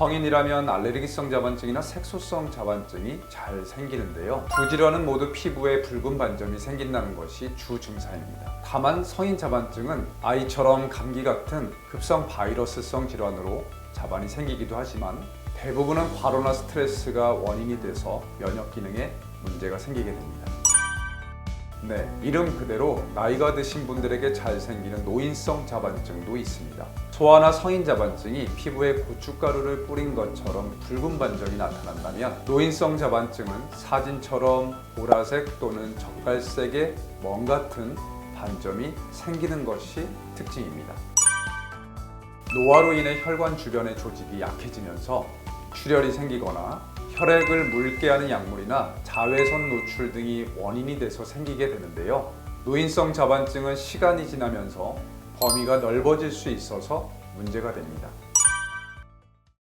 성인이라면 알레르기성 자반증이나 색소성 자반증이 잘 생기는데요. 두 질환은 모두 피부에 붉은 반점이 생긴다는 것이 주 증상입니다. 다만 성인 자반증은 아이처럼 감기 같은 급성 바이러스성 질환으로 자반이 생기기도 하지만 대부분은 과로나 스트레스가 원인이 돼서 면역 기능에 문제가 생기게 됩니다. 네, 이름 그대로 나이가 드신 분들에게 잘 생기는 노인성 자반증도 있습니다. 소아나 성인 자반증이 피부에 고춧가루를 뿌린 것처럼 붉은 반점이 나타난다면 노인성 자반증은 사진처럼 보라색 또는 적갈색의 멍 같은 반점이 생기는 것이 특징입니다. 노화로 인해 혈관 주변의 조직이 약해지면서 출혈이 생기거나 혈액을 묽게 하는 약물이나 자외선 노출 등이 원인이 돼서 생기게 되는데요. 노인성 자반증은 시간이 지나면서 범위가 넓어질 수 있어서 문제가 됩니다.